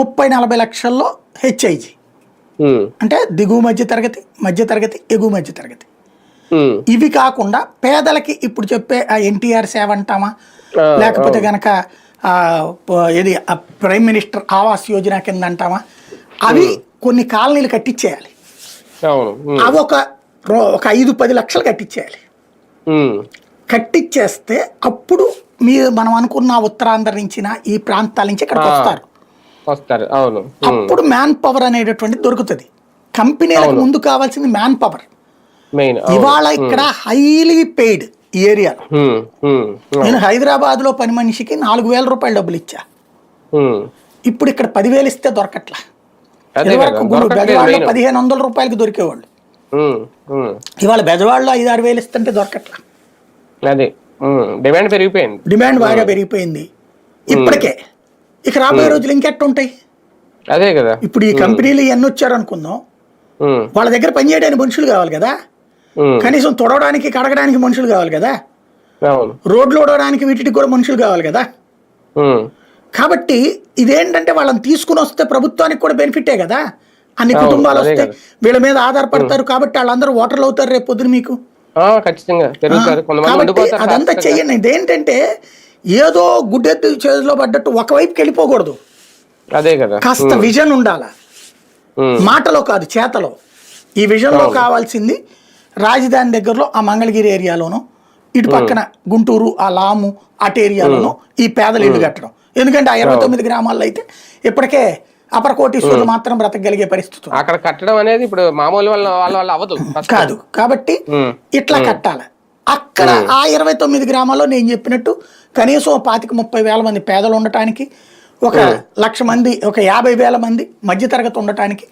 ముప్పై నలభై లక్షల్లో హెచ్ఐజి. అంటే దిగువ మధ్య తరగతి మధ్య తరగతి ఎగువ మధ్య తరగతి. ఇవి కాకుండా పేదలకి ఇప్పుడు చెప్పే ఆ ఎన్టీఆర్ సేవ అంటామా? లేకపోతే గనక ఏది ప్రైమ్ మినిస్టర్ ఆవాస్ యోజన కింద అంటామా? అవి కొన్ని కాలనీలు కట్టించేయాలి అవి ఒక ఒక ఐదు పది లక్షలు కట్టించేయాలి కట్టించేస్తే అప్పుడు మీరు మనం అనుకున్న ఉత్తరాంధ్ర నుంచి ఈ ప్రాంతాల నుంచి ఇక్కడికి. వస్తారు. వస్తారు. అవును. అప్పుడు మ్యాన్ పవర్ అనేటటువంటిది దొరుకుతుంది. కంపెనీలకు ముందు కావాల్సింది మ్యాన్ పవర్. ఇవాళ ఇక్కడ హైలీ పెయిడ్ ఈ ఉమ్, నేను హైదరాబాద్లో పని మనిషికి నాలుగు వేల రూపాయలు డబ్బులు ఇచ్చా. ఇప్పుడు ఇక్కడ పదివేలు ఇస్తే దొరకట్లా. ఇదివరకు బెజవాడలో పదిహేను వందల రూపాయలకి దొరికేవాళ్ళు. ఇవాళ బెజవాడలో ఐదు ఆరు వేలు ఇస్తుంటే దొరకట్లా. డిమాండ్ పెరిగిపోయింది. డిమాండ్ బాగా పెరిగిపోయింది. ఇప్పటికే. ఇక రాబోయే రోజులు ఇంకెట్టు ఉంటాయి అదే కదా. ఇప్పుడు ఈ కంపెనీలు ఇవన్నీ వచ్చారు అనుకుందాం వాళ్ళ దగ్గర పనిచేయడానికి మనుషులు కావాలి కదా. కనీసం తొడవడానికి కడగడానికి మనుషులు కావాలి కదా. రోడ్లు ఓడడానికి వీటికి కూడా మనుషులు కావాలి కదా. కాబట్టి ఇదేంటంటే వాళ్ళని తీసుకుని వస్తే ప్రభుత్వానికి కూడా బెనిఫిటే కదా. అన్ని కుటుంబాలు కదా. వీళ్ళ మీద ఆధారపడతారు కాబట్టి వాళ్ళందరూ ఓటర్లు అవుతారు రేపు పొద్దున మీకు. అదంతా. చెయ్యండి. ఇదేంటంటే ఏదో గుడ్డెద్దు చేతిలో పడ్డట్టు ఒకవైపుకి వెళ్ళిపోకూడదు. అదే కదా. కాస్త విజన్ ఉండాల. మాటలో కాదు చేతలో. ఈ విజన్లో కావాల్సింది రాజధాని దగ్గరలో ఆ మంగళగిరి ఏరియాలోనూ ఇటు పక్కన గుంటూరు ఆ లాము అటు ఏరియాలోనూ ఈ పేదలు ఇల్లు కట్టడం. ఎందుకంటే ఆ ఇరవై తొమ్మిది గ్రామాల్లో అయితే ఇప్పటికే అపర కోటీశ్వరులు మాత్రం బ్రతకగలిగే పరిస్థితి. అక్కడ కట్టడం అనేది ఇప్పుడు మామూలు వాళ్ళ వాళ్ళ అవ్వదు. కాదు. కాబట్టి ఇట్లా కట్టాలి. అక్కడ ఆ ఇరవై తొమ్మిది గ్రామాల్లో నేను చెప్పినట్టు కనీసం పాతిక ముప్పై వేల మంది పేదలు ఉండటానికి ఒక లక్ష మంది ఒక యాభై వేల మంది మధ్యతరగతి ఉండటానికి